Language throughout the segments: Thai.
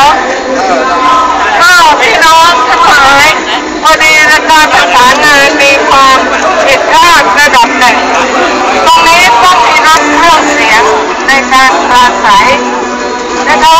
ข้าวพี่น้องทั้งหลายพนะครประสานงานมีความผิดพลาระดับหนึ่งตรงนี้ต้องมีรับเครื่อเสียงในการปราศัยนะคะ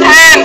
God.